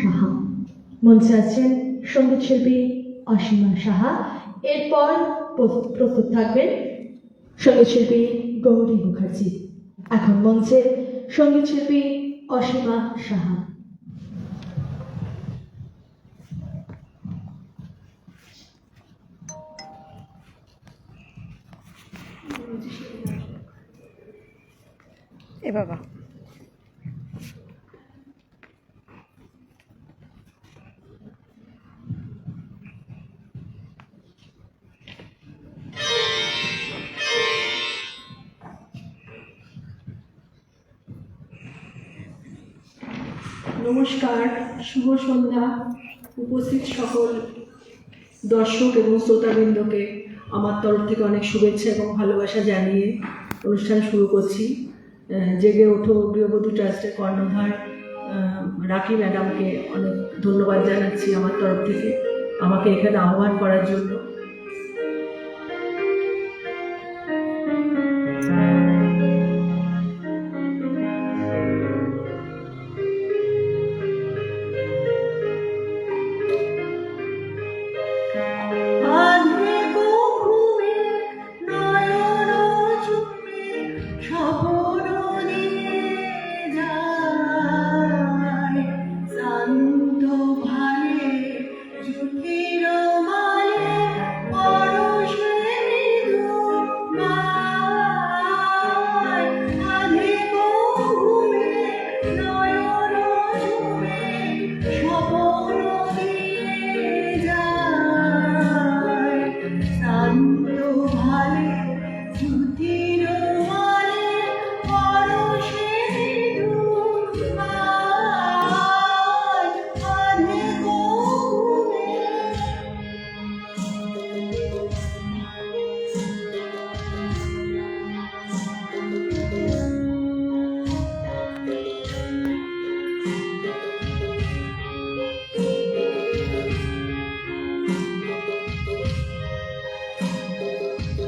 সাহা। মঞ্চে আছেন সংগীত শিল্পী অসীমা সাহা। এরপর প্রস্তুত থাকবেন সংগীত শিল্পী গৌরী মুখার্জি। এখন মঞ্চে সংগীত শিল্পী অসীমা সাহা। এ বাবা। নমস্কার, শুভ সন্ধ্যা। উপস্থিত সকল দর্শক এবং শ্রোতাবৃন্দকে আমার তরফ থেকে অনেক শুভেচ্ছা এবং ভালোবাসা জানিয়ে অনুষ্ঠান শুরু করছি। জেগে ওঠো গৃহবধূ ট্রাস্টের কর্ণধার রাখি ম্যাডামকে অনেক ধন্যবাদ জানাচ্ছি আমার তরফ থেকে। আমাকে এখানে আহ্বান করার জন্য।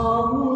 come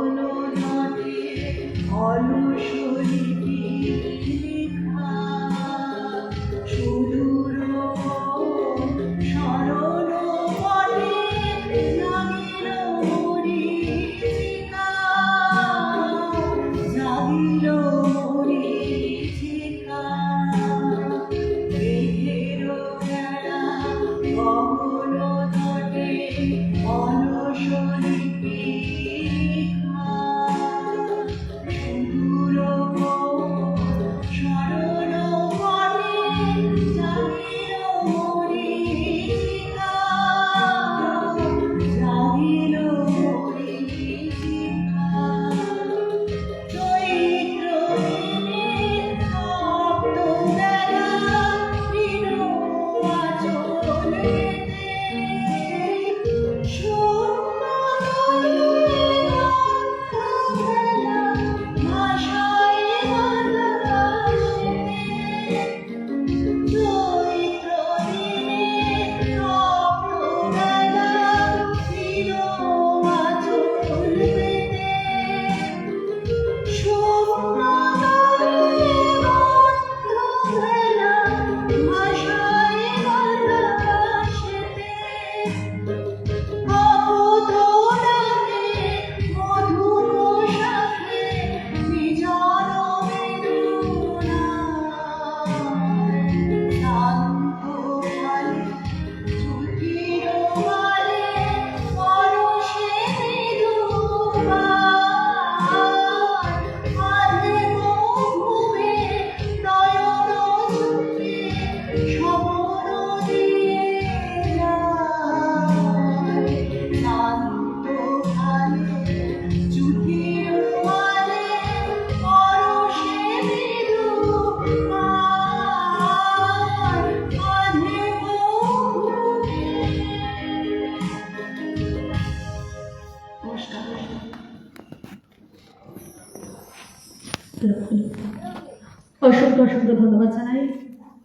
অসংখ্য অসংখ্য ধন্যবাদ জানাই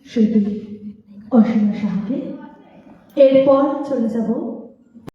শিল্পী অসীমা সাহাকে। এরপর চলে যাব